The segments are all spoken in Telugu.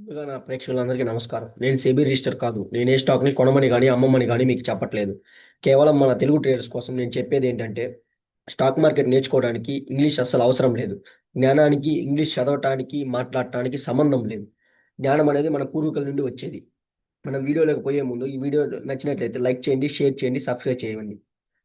ముందుగా నా ప్రేక్షకులందరికీ నమస్కారం. నేను సెబీ రిజిస్టర్ కాదు. నేను ఏ స్టాక్ని కొనమని కానీ అమ్మమని కానీ మీకు చెప్పట్లేదు. కేవలం మన తెలుగు ట్రేడర్స్ కోసం నేను చెప్పేది ఏంటంటే స్టాక్ మార్కెట్ నేర్చుకోవడానికి ఇంగ్లీష్ అస్సలు అవసరం లేదు. జ్ఞానానికి ఇంగ్లీష్ చదవటానికి మాట్లాడటానికి సంబంధం లేదు. జ్ఞానం అనేది మన పూర్వీకుల నుండి వచ్చేది. మనం వీడియోలోకి పోయే ముందు ఈ వీడియో నచ్చినట్లయితే లైక్ చేయండి షేర్ చేయండి సబ్స్క్రైబ్ చేయండి.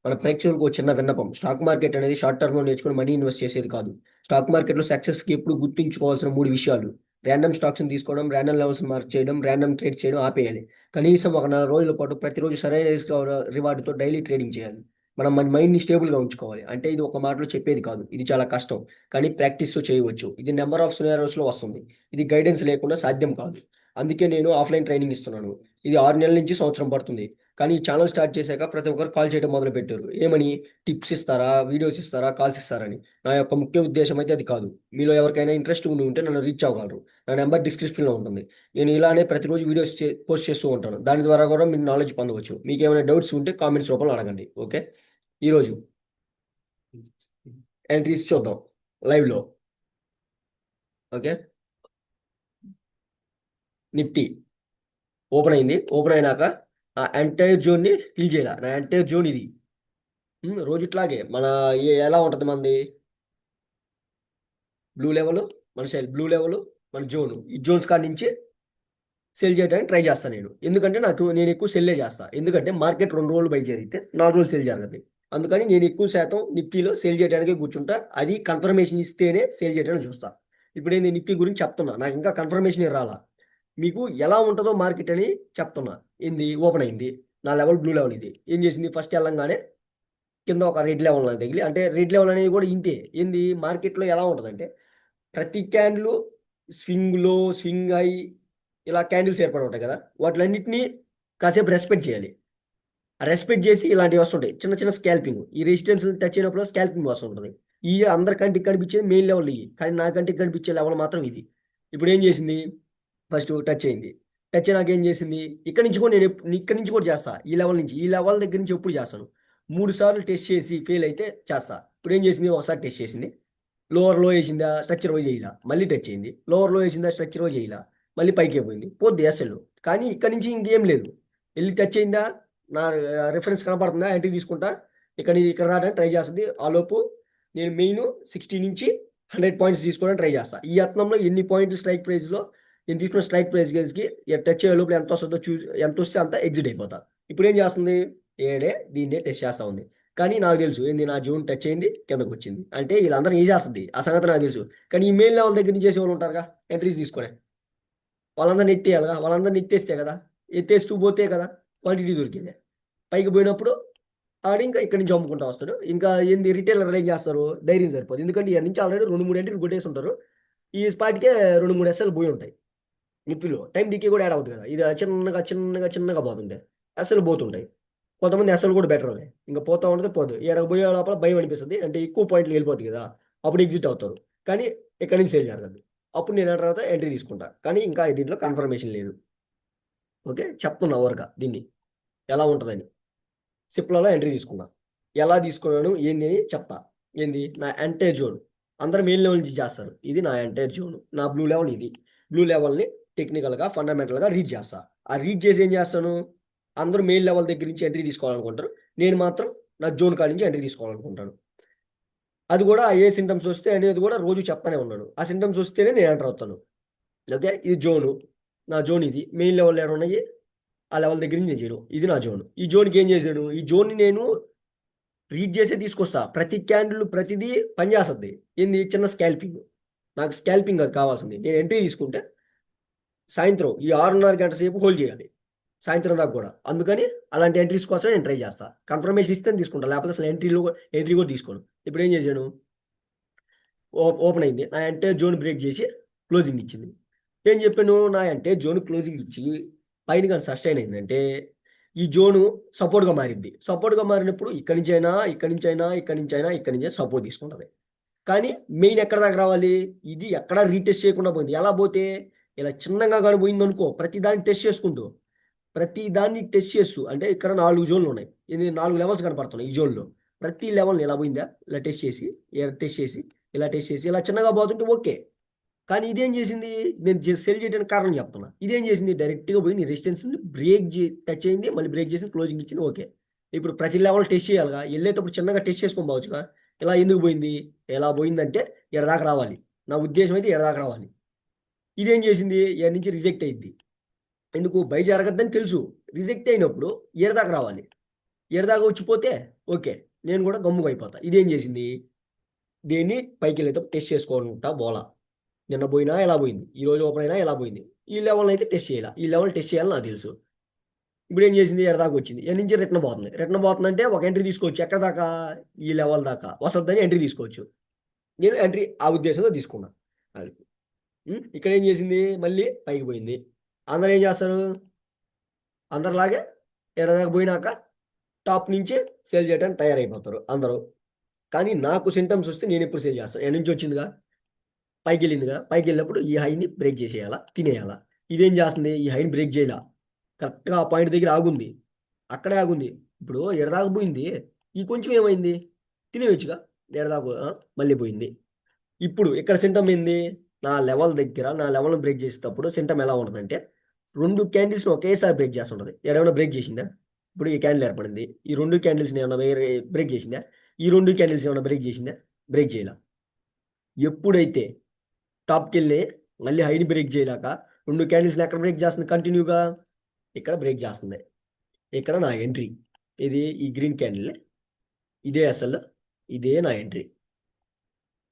మన ప్రేక్షకులకు ఒక చిన్న విన్నపం. స్టాక్ మార్కెట్ అనేది షార్ట్ టర్మ్లో నేర్చుకుని మనీ ఇన్వెస్ట్ చేసేది కాదు. స్టాక్ మార్కెట్లో సక్సెస్కి ఎప్పుడు గుర్తుంచుకోవాల్సిన మూడు విషయాలు. ర్యాండమ్ స్టాక్స్ని తీసుకోవడం ర్యాండమ్ లెవెల్స్ మార్క్ చేయడం ర్యాండమ్ ట్రేడ్ చేయడం ఆపేయాలి. కనీసం ఒక నెల రోజుల పాటు ప్రతిరోజు సరైన రిస్క్ రివార్డుతో డైలీ ట్రేడింగ్ చేయాలి. మనం మన మైండ్ని స్టేబుల్గా ఉంచుకోవాలి. అంటే ఇది ఒక మాటలో చెప్పేది కాదు. ఇది చాలా కష్టం. కానీ ప్రాక్టీస్తో చేయవచ్చు. ఇది నెంబర్ ఆఫ్ సినారోస్లో వస్తుంది. ఇది గైడెన్స్ లేకుండా సాధ్యం కాదు. అందుకే నేను ఆఫ్లైన్ ట్రైనింగ్ ఇస్తున్నాను. ఇది ఆరు నెలల నుంచి సంవత్సరం పడుతుంది. కానీ ఈ ఛానల్ స్టార్ట్ చేశాక ప్రతి ఒక్కరు కాల్ చేయడం మొదలు పెట్టారు ఏమని? టిప్స్ ఇస్తారా? వీడియోస్ ఇస్తారా? కాల్స్ ఇస్తారని. నా యొక్క ముఖ్య ఉద్దేశం అయితే అది కాదు. మీలో ఎవరికైనా ఇంట్రెస్ట్ ఉండి ఉంటే నన్ను రీచ్ అవ్వగలరు. నా నెంబర్ డిస్క్రిప్షన్లో ఉంటుంది. నేను ఇలానే ప్రతిరోజు వీడియోస్ పోస్ట్ చేస్తూ ఉంటాను. దాని ద్వారా కూడా మీరు నాలెడ్జ్ పొందవచ్చు. మీకు ఏమైనా డౌట్స్ ఉంటే కామెంట్స్ రూపంలో అడగండి. ఓకే? ఈరోజు ఎంట్రీస్ చూద్దాం. లైవ్లో. ఓకే? నిఫ్టీ. ఓపెన్ అయింది. ఓపెన్ అయినాక ఆ ఎంటైర్ జోన్ని ఫిల్ చేయాలి? నా ఎంటైర్ జోన్ ఇది. రోజు ఇట్లాగే. మన ఎలా ఉంటుంది మనది బ్లూ లెవెల్ మన సెల్ బ్లూ లెవెల్ మన జోన్ ఈ జోన్స్ కాడి నుంచి సెల్ చేయడానికి ట్రై చేస్తాను నేను. ఎందుకంటే నాకు నేను ఎక్కువ సెల్లే చేస్తాను ఎందుకంటే మార్కెట్ రెండు రోజులు బై జరిగితే నాలుగు రోజులు సెల్ జరగదు. అందుకని నేను ఎక్కువ శాతం నిఫ్టీలో సేల్ చేయడానికి కూర్చుంటా. అది కన్ఫర్మేషన్ ఇస్తేనే సేల్ చేయడానికి చూస్తా. ఇప్పుడు నేను నిఫ్టీ గురించి చెప్తున్నా. నాకు ఇంకా కన్ఫర్మేషన్ రాలా. మీకు ఎలా ఉంటుందో మార్కెట్ అని చెప్తున్నా. ఇది ఓపెన్ అయింది. నా లెవెల్ బ్లూ లెవెల్ ఇది. ఏం చేసింది? ఫస్ట్ వెళ్ళంగానే కింద ఒక రెడ్ లెవెల్ నాకు తగిలి అంటే రెడ్ లెవెల్ అనేది కూడా ఇంతే. ఏంది? మార్కెట్లో ఎలా ఉంటుందంటే ప్రతి క్యాండిల్ స్వింగ్లో స్వింగ్ అయి ఇలా క్యాండిల్స్ ఏర్పడి ఉంటాయి కదా? వాటిలన్నింటినీ కాసేపు రెస్పెక్ట్ చేయాలి. రెస్పెక్ట్ చేసి ఇలాంటివి వస్తుంటాయి. చిన్న చిన్న స్కాల్పింగ్. ఈ రెసిస్టెన్స్ టచ్ అయినప్పుడు స్కాల్పింగ్ వస్తుంటుంది ఈ అందరికంటికి కనిపించేది మెయిన్ లెవెల్ ఇవి కానీ నా కంటికి కనిపించే లెవెల్ మాత్రం ఇది. ఇప్పుడు ఏం చేసింది? ఫస్ట్ టచ్ అయింది. టచ్ అయినాక ఏం చేసింది? ఇక్కడ నుంచి కూడా నేను ఇక్కడి ఇక్కడ నుంచి కూడా చేస్తా. ఈ లెవెల్ నుంచి. ఈ లెవెల్ దగ్గర నుంచి ఎప్పుడు చేస్తాను? మూడు సార్లు టెస్ట్ చేసి ఫెయిల్ అయితే చేస్తా. ఇప్పుడు ఏం చేసింది? ఒకసారి టెస్ట్ చేసింది. లోవర్లో వేసిందా? స్ట్రక్చర్ వైజ్ చేయాల మళ్ళీ టచ్ అయింది. లోవర్లో వేసిందా? స్ట్రక్చర్ వైజ్ చేయాల మళ్ళీ పైకి అయిపోయింది. పోద్ది అసలు. కానీ ఇక్కడ నుంచి ఇంకేం లేదు. వెళ్ళి టచ్ అయిందా? నా రిఫరెన్స్ కనపడుతుందా? ఎంట్రీ తీసుకుంటా. ఇక్కడ ఇక్కడ రావడానికి ట్రై చేస్తుంది. ఆ లోపు నేను మెయిన్ సిక్స్టీ నుంచి హండ్రెడ్ పాయింట్స్ తీసుకోవడానికి ట్రై చేస్తా. ఈ యత్నంలో ఎన్ని పాయింట్లు స్ట్రైక్ ప్రైస్లో నేను తీసుకున్న స్ట్రైక్ ప్రైస్ గేజ్కి టచ్ అయ్యే లోపల ఎంత వస్తుందో చూ ఎంత వస్తే అంత ఎగ్జిట్ అయిపోతాను ఇప్పుడు ఏం చేస్తుంది? ఏడే దీన్నే టెస్ట్ చేస్తా ఉంది. కానీ నాకు తెలుసు ఏంది నా జూన్ టచ్ అయింది కిందకు వచ్చింది. అంటే వీళ్ళందరూ ఏం చేస్తుంది? ఆ సంగతి నాకు తెలుసు. కానీ ఈ మెయిన్ లెవెల్ దగ్గర నుంచి చేసే వాళ్ళు ఉంటారుగా ఎంట్రీస్ తీసుకునే. వాళ్ళందరిని ఎత్తేయాలిగా వాళ్ళందరిని ఎత్తేస్తే కదా ఎత్తేస్తూ పోతే కదా క్వాంటిటీ దొరికింది. పైకి పోయినప్పుడు ఆడు ఇంకా ఇక్కడి నుంచి అమ్ముకుంటా వస్తాడు. ఇంకా ఏంది రిటైలర్ ఏం చేస్తారు? ధైర్యం సరిపోదు. ఎందుకంటే ఇక్కడి నుంచి ఆల్రెడీ రెండు మూడు ఎంట్రీలు కొట్టేసి ఉంటారు. ఈ స్పాట్కే రెండు మూడు ఎస్ఎల్ పోయి ఉంటాయి. నిప్పిలో. టైం డికే కూడా యాడ్ అవుతుంది కదా. ఇది చిన్నగా చిన్నగా చిన్నగా పోతుంటాయి అసలు పోతుంటాయి. కొంతమంది అసలు కూడా బెటర్లే ఇంకా పోతా ఉంటే పోదు. ఎక్కడికి పోయే లోపల భయం అనిపిస్తుంది. అంటే ఎక్కువ పాయింట్లు వెళ్ళిపోతుంది కదా. అప్పుడు ఎగ్జిట్ అవుతారు. కానీ ఎక్కడి నుంచి సేల్ జరగదు. అప్పుడు నేను తర్వాత ఎంట్రీ తీసుకుంటా. కానీ ఇంకా దీంట్లో కన్ఫర్మేషన్ లేదు. ఓకే? చెప్తున్నా ఓవర్గా దీన్ని. ఎలా ఉంటుందని. సిప్లలో ఎంట్రీ తీసుకున్నా. ఎలా తీసుకున్నాను ఏంది అని చెప్తా. ఏంది? నా ఎంటైర్ జోన్ అందరూ మెయిన్ లెవెల్ నుంచి చేస్తారు. ఇది నా ఎంటైర్ జోన్ నా బ్లూ లెవెల్ ఇది. బ్లూ లెవెల్ని టెక్నికల్గా ఫండమెంటల్గా రీడ్ చేస్తా. ఆ రీడ్ చేసి ఏం చేస్తాను? అందరూ మెయిన్ లెవెల్ దగ్గర నుంచి ఎంట్రీ తీసుకోవాలనుకుంటారు. నేను మాత్రం నా జోన్ కాడ నుంచి ఎంట్రీ తీసుకోవాలనుకుంటాను. అది కూడా ఏ సింటమ్స్ వస్తే అనేది కూడా రోజు చెప్తానే ఉన్నాను. ఆ సింటమ్స్ వస్తేనే నేను ఎంటర్ అవుతాను. ఓకే? ఇది జోను. నా జోన్ ఇది. మెయిన్ లెవెల్ ఏమైనా ఉన్నాయి? ఆ లెవెల్ దగ్గర నుంచి నేను చేయను. ఇది నా జోన్. ఈ జోన్కి ఏం చేశాను? ఈ జోన్ని నేను రీడ్ చేసే తీసుకొస్తా. ప్రతి క్యాండిల్ ప్రతిదీ పనిచేస్తుంది. ఏంది? చిన్న స్కాల్పింగ్ నాకు స్కాల్పింగ్ అది కావాల్సింది. నేను ఎంట్రీ తీసుకుంటే సాయంత్రం ఈ ఆరున్నర గంట సేపు హోల్డ్ చేయాలి. సాయంత్రం దాకా కూడా. అందుకని అలాంటి ఎంట్రీస్ కోసం నేను ట్రై చేస్తాను కన్ఫర్మేషన్ ఇస్తే తీసుకుంటా. లేకపోతే అసలు ఎంట్రీలో ఎంట్రీ కూడా తీసుకోను. ఇప్పుడు ఏం చేశాను? ఓ- ఓపెన్ అయింది. నా అంటే జోన్ బ్రేక్ చేసి క్లోజింగ్ ఇచ్చింది. ఏం చెప్పాను? నా అంటే జోన్ క్లోజింగ్ ఇచ్చి పైన కానీ సస్టైన్ అయిందంటే ఈ జోను సపోర్ట్గా మారింది. సపోర్ట్గా మారినప్పుడు ఇక్కడి నుంచి అయినా ఇక్కడి నుంచి అయినా ఇక్కడి నుంచి అయినా ఇక్కడి నుంచి సపోర్ట్ తీసుకుంటుంది. కానీ మెయిన్ ఎక్కడ దాకా రావాలి? ఇది ఎక్కడ రీటెస్ట్ చేయకుండా పోయింది. ఎలా పోతే ఇలా చిన్నగా కానీ పోయిందనుకో ప్రతి దాన్ని టెస్ట్ చేసుకుంటూ. ప్రతి దాన్ని టెస్ట్ చేస్తూ అంటే ఇక్కడ నాలుగు జోన్లు ఉన్నాయి. ఇది నాలుగు లెవెల్స్ కనపడుతున్నాయి ఈ జోన్లో. ప్రతి లెవెల్ని ఎలా పోయిందా? ఇలా టెస్ట్ చేసి ఇలా టెస్ట్ చేసి ఇలా టెస్ట్ చేసి ఇలా చిన్నగా పోతుంటే ఓకే. కానీ ఇదేం చేసింది? నేను సెల్ చేయడానికి కారణం చెప్తున్నా. ఇదేం చేసింది? డైరెక్ట్గా పోయి నీ రెసిస్టెన్స్ బ్రేక్ టచ్ అయింది మళ్ళీ బ్రేక్ చేసి క్లోజింగ్ ఇచ్చింది ఓకే. ఇప్పుడు ప్రతి లెవెల్ టెస్ట్ చేయాలిగా. వెళ్ళేటప్పుడు చిన్నగా టెస్ట్ చేసుకొని పోవచ్చుగా. ఇలా ఎందుకు పోయింది? ఎలా పోయిందంటే ఎడదాకా రావాలి. నా ఉద్దేశం అయితే ఎడదాకా రావాలి. ఇదేం చేసింది? ఎడ నుంచి రిజెక్ట్ అయింది. ఎందుకు? బై జరగద్దని తెలుసు. రిజెక్ట్ అయినప్పుడు ఎరదాకా రావాలి. ఎరదాకా వచ్చిపోతే ఓకే నేను కూడా గమ్ముగా అయిపోతా. ఇదేం చేసింది? దీన్ని? పైకి వెళ్ళేటప్పుడు టెస్ట్ చేసుకుంటా బోలా. నిన్న పోయినా ఎలా పోయింది? ఈ రోజు ఓపెన్ అయినా ఎలా పోయింది? ఈ లెవెల్ అయితే టెస్ట్ చేయాలి? ఈ లెవెల్ టెస్ట్ చేయాలని నాకు తెలుసు. ఇప్పుడు ఏం చేసింది? ఎడదాకా వచ్చింది. ఎన్ని నుంచి రిటర్న్ పోతుంది. రిటర్న్ పోతుంది అంటే ఒక ఎంట్రీ తీసుకోవచ్చు. ఎక్కడ దాకా? ఈ లెవెల్ దాకా. వసద్దని ఎంట్రీ తీసుకోవచ్చు. నేను ఎంట్రీ ఆ ఉద్దేశంతో తీసుకున్నాను ఇక్కడ ఏం చేసింది? మళ్ళీ పైకి పోయింది. అందరు ఏం చేస్తారు? అందరిలాగే ఎడదాకా పోయినాక టాప్ నుంచి సేల్ చేయడానికి తయారైపోతారు అందరూ. కానీ నాకు సింటమ్స్ వస్తే నేను ఎప్పుడు సేల్ చేస్తాను? ఎక్కడి నుంచి వచ్చిందిగా? పైకి వెళ్ళిందిగా? పైకి వెళ్ళినప్పుడు ఈ హైని బ్రేక్ చేసేయాలా? తినేయాలా? ఇదేం చేస్తుంది? ఈ హైని బ్రేక్ చేయాల? కరెక్ట్గా ఆ పాయింట్ దగ్గర ఆగుంది. అక్కడే ఆగుంది. ఇప్పుడు ఎడదాకా పోయింది. ఈ కొంచెం ఏమైంది? తినేయచ్చుగా. ఎడదాకు మళ్ళీ పోయింది. ఇప్పుడు ఇక్కడ సింటమ్ ఏంది? నా లెవెల్ దగ్గర నా లెవెల్ బ్రేక్ చేసేటప్పుడు సింటమ్ ఎలా ఉంటుందంటే రెండు క్యాండిల్స్ని ఒకేసారి బ్రేక్ చేస్తుంటుంది. ఏమైనా బ్రేక్ చేసిందా? ఇప్పుడు ఈ క్యాండిల్ ఏర్పడింది. ఈ రెండు క్యాండిల్స్ని ఏమైనా వేరే బ్రేక్ చేసిందా? ఈ రెండు క్యాండిల్స్ ఏమైనా బ్రేక్ చేసిందా? బ్రేక్ చేయాల. ఎప్పుడైతే టాప్కి వెళ్ళి మళ్ళీ హైని బ్రేక్ చేయలేక రెండు క్యాండిల్స్ని ఎక్కడ బ్రేక్ చేస్తుంది కంటిన్యూగా? ఇక్కడ బ్రేక్ చేస్తుంది. ఇక్కడ నా ఎంట్రీ. ఇది ఈ గ్రీన్ క్యాండిల్ ఇదే అసలు ఇదే నా ఎంట్రీ.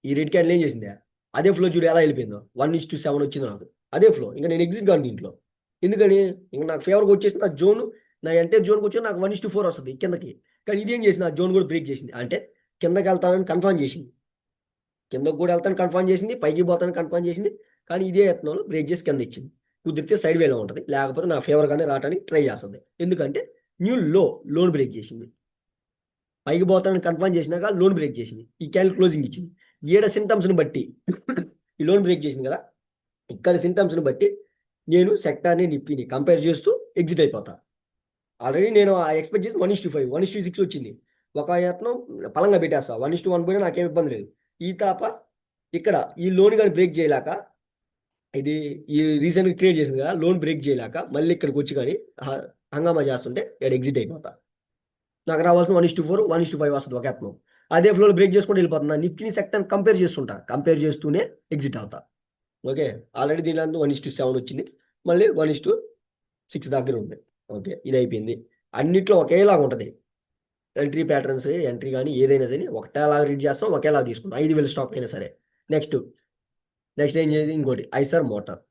ఈ రెడ్ క్యాండిల్ ఏం చేసిందా? అదే ఫ్లో చూడు ఎలా వెళ్ళిపోయిందో. వన్ ఇస్ టు సెవెన్ వచ్చింది నాకు. అదే ఫ్లో ఇంకా నేను ఎగ్జిట్ కాను దీంట్లో. ఎందుకని? ఇంకా నాకు ఫేవర్గా వచ్చేసి నా జోన్ నా ఎంటర్ జోన్కి వచ్చి నాకు వన్ ఇస్ టు ఫోర్ వస్తుంది కిందకి. కానీ ఇదేం చేసింది? నా జోన్ కూడా బ్రేక్ చేసింది. అంటే కిందకి వెళ్తానని కన్ఫర్మ్ చేసింది. కిందకు కూడా వెళ్తాను కన్ఫర్మ్ చేసింది. పైకి పోతాను కన్ఫర్మ్ చేసింది. కానీ ఇదే యత్నంలో బ్రేక్ చేసి కింద ఇచ్చింది. కుదిరితే సైడ్ వేలో ఉంటుంది. లేకపోతే నా ఫేవర్గానే రావడానికి ట్రై చేస్తుంది. ఎందుకంటే న్యూ లో లోన్ బ్రేక్ చేసింది. పైకి పోతానని కన్ఫర్మ్ చేసినాక లోన్ బ్రేక్ చేసింది. ఈ క్యాన్ క్లోజింగ్ ఇచ్చింది. ఏడ సింటమ్స్ని బట్టి ఈ లోన్ బ్రేక్ చేసింది కదా ఇక్కడ సింటమ్స్ని బట్టి నేను సెక్టార్ని నిప్పిని కంపేర్ చేస్తూ ఎగ్జిట్ అయిపోతా. ఆల్రెడీ నేను ఎక్స్పెక్ట్ చేసి one is to five one is to six వచ్చింది. ఒక యత్నం పలంగా పెట్టేస్తా వన్ ఇస్ టు వన్ పోయినా నాకేం ఇబ్బంది లేదు. ఈ తాప ఇక్కడ ఈ లోన్ కానీ బ్రేక్ చేయలేక ఇది ఈ రీసెంట్గా క్రియేట్ చేసింది కదా లోన్ బ్రేక్ చేయలేక మళ్ళీ ఇక్కడికి వచ్చి కానీ హ- హంగామా చేస్తుంటే ఇక్కడ ఎగ్జిట్ అయిపోతా. నాకు రావాల్సిన one is to four one is to five వస్తుంది ఒక యత్నం. అదే ఫ్లోలో బ్రేక్ చేసుకుంటూ వెళ్ళిపోతున్నా నిఫ్టీని సెక్టర్ కంపేర్ చేస్తుంటా కంపేర్ చేస్తూనే ఎగ్జిట్ అవుతా. ఓకే ఆల్రెడీ దీని దీనిలో వన్ ఇస్ టు సెవెన్ వచ్చింది. మళ్ళీ వన్ ఇస్ టు సిక్స్ దగ్గర ఉంది. ఓకే ఇది అయిపోయింది. అన్నిట్లో ఒకేలాగా ఉంటుంది. ఎంట్రీ ప్యాటర్న్స్ ఎంట్రీ కానీ ఏదైనా సరే ఒకటేలాగా రీడ్ చేస్తాం ఒకేలాగా తీసుకుంటాం. ఐదు వేల స్టాక్ అయినా సరే. నెక్స్ట్ నెక్స్ట్ ఏం చేసి ఇంకోటి. Eicher motor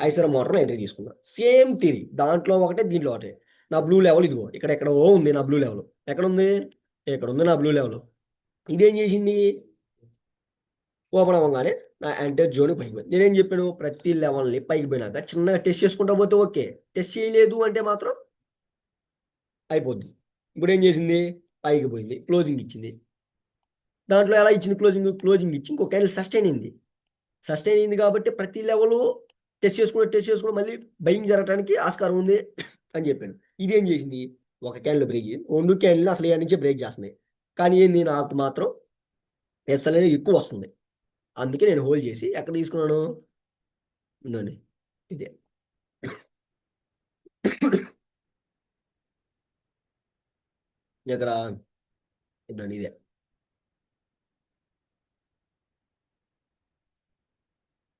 Eicher motor entry తీసుకున్నా సేమ్ థిరీ దాంట్లో ఒకటే దీంట్లో ఒకటే. నా బ్లూ లెవెల్ ఇదిగో. ఇక్కడ ఎక్కడ ఓ ఉంది నా బ్లూ లెవెల్ ఎక్కడ ఉంది ఇక్కడ ఉంది నా బ్లూ లెవెల్ ఇదేం చేసింది? ఓపెన్ అవ్వగానే నా యాంటర్ జోన్ పైకి పోయింది. నేనేం చెప్పాను? ప్రతి లెవెల్ని పైకి పోయినాక చిన్నగా టెస్ట్ చేసుకుంటా పోతే ఓకే. టెస్ట్ చేయలేదు అంటే మాత్రం అయిపోద్ది. ఇప్పుడు ఏం చేసింది? పైకి పోయింది. క్లోజింగ్ ఇచ్చింది. దాంట్లో ఎలా ఇచ్చింది క్లోజింగ్? క్లోజింగ్ ఇచ్చి ఇంకొక క్యాండిల్ సస్టైన్ అయింది. సస్టైన్ అయింది కాబట్టి ప్రతి లెవెల్ టెస్ట్ చేసుకుని టెస్ట్ చేసుకుని మళ్ళీ బయింగ్ జరగడానికి ఆస్కారం ఉంది అని చెప్పాను. ఇది ఏం చేసింది? ఒక క్యాండిల్ బ్రేక్ చేసింది. రెండు క్యాండిల్ అసలు ఇక్కడి నుంచి బ్రేక్ చేస్తున్నాయి. కానీ ఏంది నాకు మాత్రం ఎస్ అనేది ఎక్కువ వస్తుంది. అందుకే నేను హోల్డ్ చేసి ఎక్కడ తీసుకున్నాను? ఇందండి ఇదే. ఇక్కడ ఇదండి ఇదే.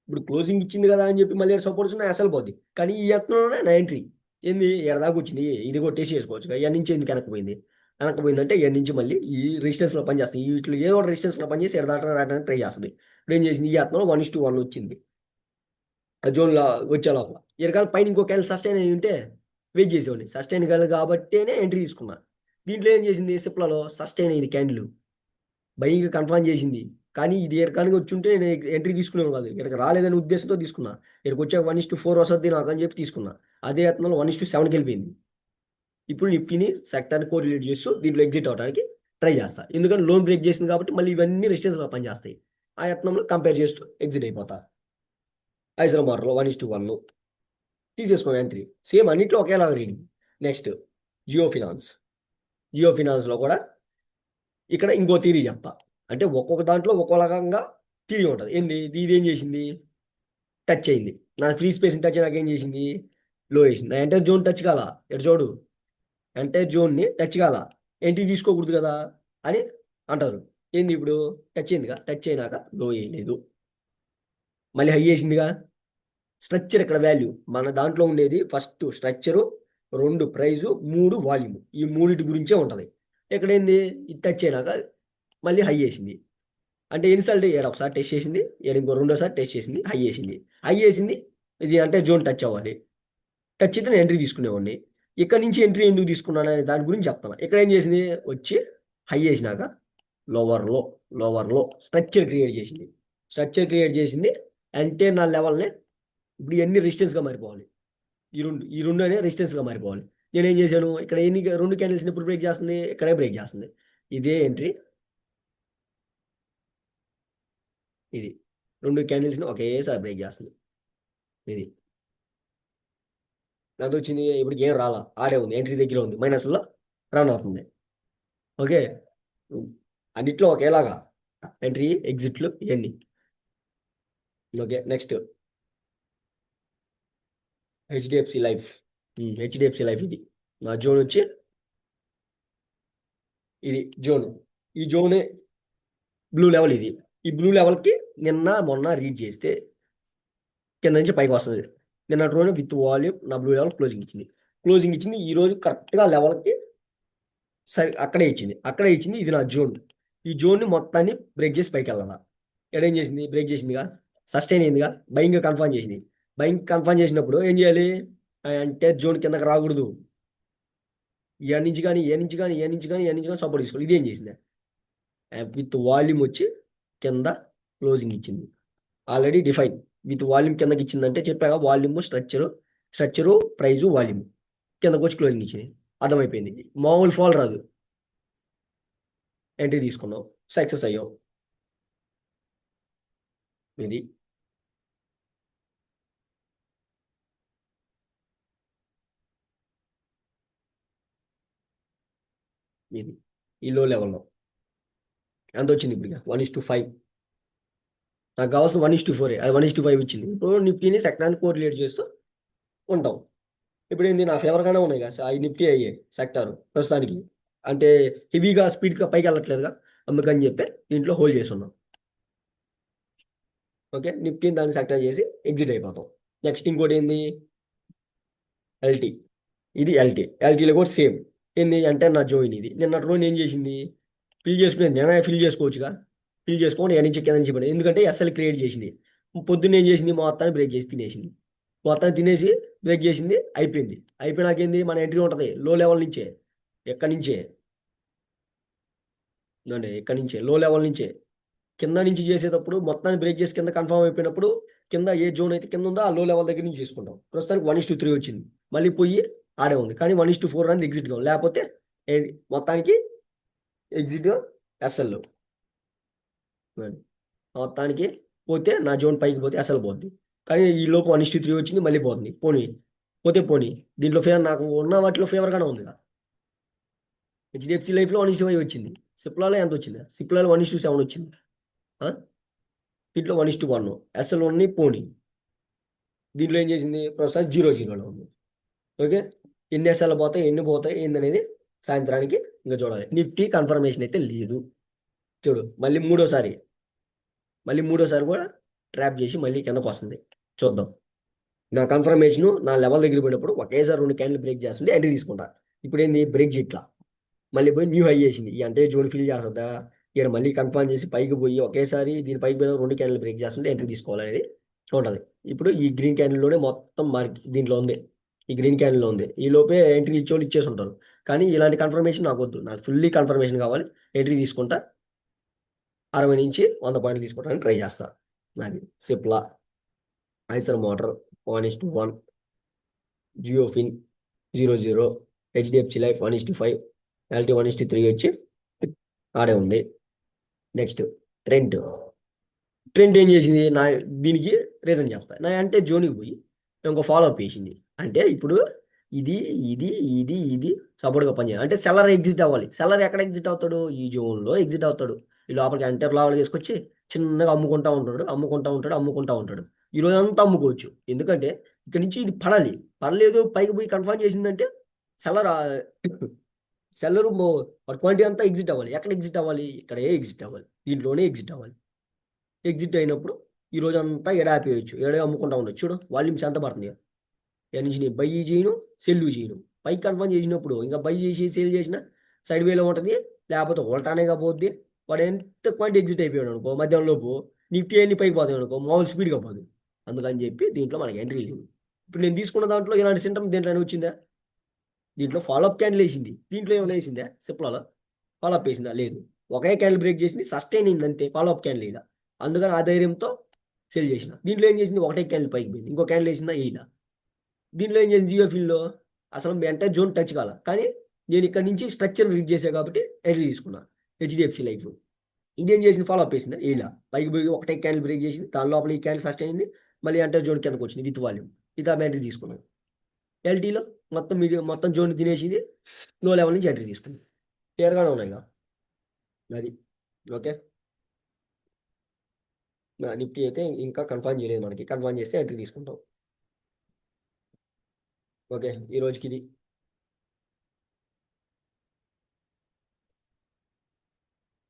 ఇప్పుడు క్లోజింగ్ ఇచ్చింది కదా అని చెప్పి మళ్ళీ సపోర్ట్స్ ఉన్నాయి అసలు పోద్ది. కానీ ఈ యత్నంలోనే నా ఎంట్రీ ఏంది ఎడదాకా వచ్చింది? ఇది కొట్టేసి చేసుకోవచ్చు ఇక నుంచి ఎందుకు వెనకపోయింది వెనకపోయిందంటే ఇక్కడి నుంచి మళ్ళీ ఈ రెసిస్టెన్స్లో పనిచేస్తుంది ఈ వీటిలో ఏదో ఒక రెసిస్టెన్స్లో పనిచేసి ఎడదాటం రాయడానికి ట్రై చేస్తుంది. ఇప్పుడు ఏం చేసింది? ఈ ఆత్మలో వన్ ఇస్ టూ వన్ వచ్చింది. ఆ జోన్లో వచ్చే లోపల. ఎరకాల పైన ఇంకో క్యాన్ సస్టైన్ అయి ఉంటే వెయిట్ చేసేవాడిని. సస్టైన్ కాదు కాబట్టినే ఎంట్రీ తీసుకున్నా. దీంట్లో ఏం చేసింది? సిప్లలో సస్టైన్ అయింది క్యాండిల్. భయంగా కన్ఫర్మ్ చేసింది. కానీ ఇది ఎరకానికి వచ్చి ఉంటే నేను ఎంట్రీ తీసుకునేవాడు కాదు. ఇక్కడికి రాలేదనే ఉద్దేశంతో తీసుకున్నా. ఇక్కడికి వచ్చాక వన్ ఇస్ టు ఫోర్ వస్తుంది నాకు అని చెప్పి తీసుకున్నా. అదే ఆత్మలో వన్ ఇస్ టు సెవెన్కి వెళ్ళిపోయింది. ఇప్పుడు నిఫ్టీని సెక్టర్ని కోరిలేట్ చేస్తూ దీంట్లో ఎగ్జిట్ అవడానికి ట్రై చేస్తా. ఎందుకంటే లోన్ బ్రేక్ చేసింది కాబట్టి మళ్ళీ ఇవన్నీ రెసిస్టెన్స్గా పనిచేస్తాయి. ఆ యత్నంలో కంపేర్ చేస్తూ ఎగ్జిట్ అయిపోతా. Eicher one is to one తీసేసుకోండి ఎంట్రీ సేమ్ అన్నిట్లో ఒకేలాగా reading next Jio finance Jio ఫినాన్స్లో కూడా ఇక్కడ ఇంకో థీరీ చెప్తా. అంటే ఒక్కొక్క దాంట్లో ఒక్కో రకంగా థీరీ ఉంటుంది. ఏంది? ఇది ఇది ఏం చేసింది? టచ్ అయింది. నా ఫ్రీ స్పేస్ టచ్ నాకు ఏం చేసింది? లో వేసింది. నా జోన్ టచ్ కదా? ఎటు చూడు. అంటే జోన్ని టచ్ కాల. ఎంట్రీ తీసుకోకూడదు కదా అని అంటారు. ఏంది ఇప్పుడు? టచ్ అయిందిగా? టచ్ అయినాక లో వేయలేదు మళ్ళీ హై వేసిందిగా స్ట్రక్చర్ ఇక్కడ వాల్యూ మన దాంట్లో ఉండేది ఫస్ట్ స్ట్రక్చరు రెండు ప్రైజు మూడు వాల్యూమ్ ఈ మూడింటి గురించే ఉంటుంది. ఇక్కడ ఏంది? ఇది టచ్ అయినాక మళ్ళీ హై వేసింది అంటే ఎన్నిసార్లు ఏడు ఒకసారి టెస్ట్ చేసింది. ఏడు ఇంకో రెండోసారి టెస్ట్ చేసింది. హై వేసింది హై వేసింది ఇది అంటే జోన్ టచ్ అవ్వాలి. టచ్ అయితే నేను ఎంట్రీ తీసుకునేవాడిని. ఇక్కడ నుంచి ఎంట్రీ ఎందుకు తీసుకున్నాను అనే దాని గురించి చెప్తాను ఇక్కడ ఏం చేసింది? వచ్చి హై చేసినాక లోవర్లో లోవర్లో స్ట్రక్చర్ క్రియేట్ చేసింది. స్ట్రక్చర్ క్రియేట్ చేసింది. అంటే నా లెవెల్ని ఇప్పుడు ఇవన్నీ రెసిస్టెన్స్గా మారిపోవాలి? ఈ రెండు ఈ రెండు అనే రెసిస్టెన్స్గా మారిపోవాలి. నేను ఏం చేశాను? ఇక్కడ ఎన్ని రెండు క్యాండిల్స్ ఎప్పుడు బ్రేక్ చేస్తుంది? ఇక్కడే బ్రేక్ చేస్తుంది. ఇదే ఎంట్రీ ఇది. రెండు క్యాండిల్స్ని ఒకేసారి బ్రేక్ చేస్తుంది. ఇది. నాకు వచ్చింది ఇప్పుడు ఏం రాలా. ఆడే ఉంది ఎంట్రీ దగ్గర ఉంది. మైనస్లో రన్ అవుతుంది. ఓకే? అన్నిట్లో ఒకేలాగా. ఎంట్రీ ఎగ్జిట్లు ఇవన్నీ. Okay next HDFC life HDFC life ఇది. నా జోన్ వచ్చి ఇది జోన్. ఈ జోనే బ్లూ లెవెల్ ఇది. ఈ బ్లూ లెవెల్కి నిన్న మొన్న రీడ్ చేస్తే కింద నుంచి పైకి వస్తుంది. నిన్న రోజు విత్ వాల్యూమ్ నా బ్లూ లెవెల్ క్లోజింగ్ ఇచ్చింది. క్లోజింగ్ ఇచ్చింది ఈ రోజు కరెక్ట్గా లెవెల్కి సరి అక్కడే ఇచ్చింది. అక్కడే ఇచ్చింది ఇది నా జోన్ ఈ జోన్ని మొత్తాన్ని బ్రేక్ చేసి పైకి వెళ్ళాలా? ఎడేం చేసింది? బ్రేక్ చేసిందిగా? సస్టైన్ అయిందిగా? బయింగ్ కన్ఫర్మ్ చేసింది. బయింగ్ కన్ఫర్మ్ చేసినప్పుడు ఏం చేయాలి? అంటే జోన్ కిందకి రాకూడదు. ఏ నుంచి కానీ ఏ నుంచి కానీ ఏ నుంచి కానీ ఏ నుంచి కానీ సపోర్ట్ తీసుకోవాలి ఇది ఏం చేసింది విత్ వాల్యూమ్ వచ్చి కింద క్లోజింగ్ ఇచ్చింది. ఆల్రెడీ డిఫైన్ విత్ వాల్యూమ్ కిందకి ఇచ్చిందంటే చెప్పాగా volume structure structure price volume. కిందకు వచ్చి క్లోజింగ్ ఇచ్చింది. అర్థమైపోయింది. మామూలు ఫాల్ రాదు. ఎంట్రీ తీసుకున్నావు. సక్సెస్ అయ్యావు. ఇది. ఇది. ఈ లో. లెవెల్లో ఎంత వచ్చింది ఇప్పుడు వన్ ఇస్ టు ఫైవ్. నాకు కావాల్సిన వన్ ఇస్ టు ఫోర్ అది వన్ ఇస్ టు ఫైవ్ ఇచ్చింది. ఇప్పుడు నిఫ్టీని సెక్టార్ని కోరిలేట్ చేస్తూ ఉంటాం. ఇప్పుడు ఏంది? నా ఫేవర్గానే ఉన్నాయి కదా. ఆ నిఫ్టీ అయ్యే సెక్టార్ ప్రస్తుతానికి. అంటే హెవీగా స్పీడ్గా పైకి వెళ్ళట్లేదుగా. అందుకని చెప్పి దీంట్లో హోల్డ్ చేసి ఉన్నాం ఓకే? నిఫ్టీని దాన్ని సెక్టర్ చేసి ఎగ్జిట్ అయిపోతాం. నెక్స్ట్ ఇంకోటి ఏంది? ఎల్టీ ఇది ఎల్టీ ఎల్టీలో కూడా సేమ్ ఏంది? అంటే నా జోయిన్ ఇది. నిన్న రోజు ఏం చేసింది? ఫిల్ చేసుకునేది. నేనే ఫిల్ చేసుకోవచ్చుగా. ఫిల్ చేసుకొని ఎన్ని నుంచి కింద నుంచి పడింది ఎందుకంటే ఎస్ఎల్ క్రియేట్ చేసింది. పొద్దున్న ఏం చేసింది మొత్తాన్ని బ్రేక్ చేసి తినేసింది. మొత్తాన్ని తినేసి బ్రేక్ చేసింది అయిపోయింది. అయిపోయినాక ఏంది? మన ఎంట్రీ ఉంటుంది. లో లెవెల్ నుంచే. ఎక్కడి నుంచే? అంటే ఎక్కడి నుంచే? లో లెవెల్ నుంచే. కింద నుంచి చేసేటప్పుడు మొత్తాన్ని బ్రేక్ చేసి కింద కన్ఫర్మ్ అయిపోయినప్పుడు కింద ఏ జోన్ అయితే కింద ఉందో ఆ లో లెవెల్ దగ్గర నుంచి చేసుకుంటాం. ప్రస్తుతానికి వన్ ఇస్ త్రీ వచ్చింది. మళ్ళీ పోయి ఆడే ఉంది. కానీ వన్ ఇస్ టూ ఫోర్ అనేది ఎగ్జిట్ కావాలి. లేకపోతే మొత్తానికి ఎగ్జిట్ ఎస్ఎల్ మొత్తానికి పోతే నా జోన్ పైకి పోతే అసలు పోద్ది. కానీ ఈ లోపు వన్ ఇస్ త్రీ వచ్చింది మళ్ళీ పోతుంది పోనీ పోతే పోనీ. దీంట్లో ఫేవర్ నాకు ఉన్న వాటిలో ఫేవర్గానే ఉంది కదా హెచ్డిఎఫ్సి లైఫ్లో వన్ ఇస్ ఫైవ్ వచ్చింది? సిప్లాలో ఎంత వచ్చింది? సిప్లాలో వన్ ఇస్ సెవెన్ వచ్చింది. దీంట్లో వన్ ఇస్ వన్. అసలు వన్ని పోనీ. దీంట్లో ఏం చేసింది? ప్రస్తుతానికి జీరో జీరోలో ఉంది. ఓకే? ఎన్ని ఎస్ఎల్ పోతాయి ఎన్ని పోతాయి ఏందనేది సాయంత్రానికి ఇంకా చూడాలి. నిఫ్టీ కన్ఫర్మేషన్ అయితే లేదు. చూడు మళ్ళీ మూడోసారి. మళ్ళీ మూడోసారి కూడా ట్రాప్ చేసి మళ్ళీ కిందకు వస్తుంది. చూద్దాం. నా కన్ఫర్మేషన్ నా లెవెల్ దగ్గర పోయినప్పుడు ఒకేసారి రెండు క్యాండిల్ బ్రేక్ చేస్తుంది ఎంట్రీ తీసుకుంటా. ఇప్పుడు ఏంది బ్రేక్ చేయట్లా. మళ్ళీ పోయి న్యూ హై చేసింది. ఈ అంటే జోన్ ఫిల్ చేస్తుందా? ఇక్కడ మళ్ళీ కన్ఫర్మ్ చేసి పైకి పోయి ఒకేసారి దీని పైకి పోయిన రెండు క్యాండిల్ బ్రేక్ చేస్తుంటే ఎంట్రీ తీసుకోవాలనేది ఉంటుంది. ఇప్పుడు ఈ గ్రీన్ క్యాండిల్లోనే మొత్తం మార్క్ దీంట్లో ఉంది. ఈ గ్రీన్ క్యాండిల్లో ఉంది. ఈ లోపే ఎంట్రీ ఇచ్చేవాళ్ళు ఇచ్చేసి ఉంటారు. కానీ ఇలాంటి కన్ఫర్మేషన్ నాకు వద్దు. నాకు ఫుల్లీ కన్ఫర్మేషన్ కావాలి. ఎంట్రీ తీసుకుంటా. అరవై నుంచి వంద పాయింట్లు తీసుకోవడానికి ట్రై చేస్తా. అది Cipla Eicher motor one is to one JioFin zero zero HDFC life one is to five LT one is to three వచ్చి ఆడే ఉంది. నెక్స్ట్ ట్రెంట్ ట్రెంట్ ఏం చేసింది? నా దీనికి రీజన్ చెప్తా. నా అంటే జోన్కి పోయి ఇంకో ఫాలో అప్ చేసింది. అంటే ఇప్పుడు ఇది ఇది ఇది ఇది సపోర్ట్గా పనిచేయాలి అంటే సెల్లర్ ఎగ్జిట్ అవ్వాలి. సెల్లర్ ఎక్కడ ఎగ్జిట్ అవుతాడు? ఈ జోన్లో ఎగ్జిట్ అవుతాడు. ఈ లోపలికి ఎంటర్ లోపలికి తీసుకొచ్చి చిన్నగా అమ్ముకుంటా ఉంటాడు అమ్ముకుంటా ఉంటాడు అమ్ముకుంటా ఉంటాడు. ఈ రోజంతా అంతా అమ్ముకోవచ్చు. ఎందుకంటే ఇక్కడ నుంచి ఇది పడాలి పడలేదు పైకి పోయి కన్ఫర్మ్ చేసిందంటే సెల్లర్ సెల్లర్ వాడి క్వాంటిటీ అంతా ఎగ్జిట్ అవ్వాలి. ఎక్కడ ఎగ్జిట్ అవ్వాలి? ఇక్కడే ఎగ్జిట్ అవ్వాలి. దీంట్లోనే ఎగ్జిట్ అవ్వాలి. ఎగ్జిట్ అయినప్పుడు ఈ రోజు అంతా ఎడ ఆపేయచ్చు ఎడే అమ్ముకుంటా ఉండొచ్చు. చూడు వాల్యూమ్స్ ఎంత పడుతుంది ఇక్కడ నుంచి నేను బై చేయను సెల్లు చేయను. పైకి కన్ఫర్మ్ చేసినప్పుడు ఇంకా బై చేసి సేల్ చేసిన సైడ్ వేలో ఉంటుంది లేకపోతే ఉల్టానేగా పోద్ది. వాడు ఎంత క్వాంటిటీ ఎగ్జిట్ అయిపోయాడు అనుకో మధ్యాహ్నం లోపు నిఫ్టీ అన్ని పైకి పోతాయి అనుకో మామూలు స్పీడ్గా పోదు. అందుకని చెప్పి దీంట్లో మనకి ఎంట్రీ లేదు. ఇప్పుడు నేను తీసుకున్న దాంట్లో ఇలాంటి సింటమ్ దీంట్లోనే వచ్చిందా? దీంట్లో ఫాలోఅప్ క్యాండిల్ వేసింది. దీంట్లో ఏమైనా వేసిందా? సిప్లలో ఫాలోఅప్ వేసిందా? లేదు. ఒకే క్యాండిల్ బ్రేక్ చేసింది సస్టైన్ అయింది అంతే. ఫాలోఅప్ క్యాండిల్ ఇలా అందుకని ఆ ధైర్యంతో సెల్ చేసిన. దీంట్లో ఏం చేసింది? ఒకటే క్యాండిల్ పైకి పోయింది. ఇంకో క్యాండిల్ వేసిందా? ఇలా దీంట్లో ఏం చేసింది జియో ఫీల్డ్లో? అసలు ఎంటైర్ జోన్ టచ్ కాల. కానీ నేను ఇక్కడ నుంచి స్ట్రక్చర్ రీడ్ చేసా కాబట్టి ఎంట్రీ తీసుకున్నాను హెచ్డిఎఫ్సి లైఫ్ ఇదేం చేసింది ఫాలో అప్ వేసింది ఇలా పైకి పోయి ఒకటే క్యాండిల్ బ్రేక్ చేసింది దాని లోపల ఈ క్యాండిల్ సస్టైన్ అయింది. మళ్ళీ ఎంటర్ జోన్ కిందకు వచ్చింది విత్ వాల్యూమ్. ఇది ఎంట్రీ తీసుకున్నాను ఎల్టీలో మొత్తం మీడియం మొత్తం జోన్ తినేసింది. లో లెవెల్ నుంచి ఎంట్రీ తీసుకుంది. క్లియర్గానే ఉన్నాయి ఇక. అది ఓకే? నిఫ్టీ అయితే ఇంకా కన్ఫర్మ్ చేయలేదు మనకి. కన్ఫర్మ్ చేస్తే ఎంట్రీ తీసుకుంటాం. ఓకే? ఈ రోజుకి ఇది.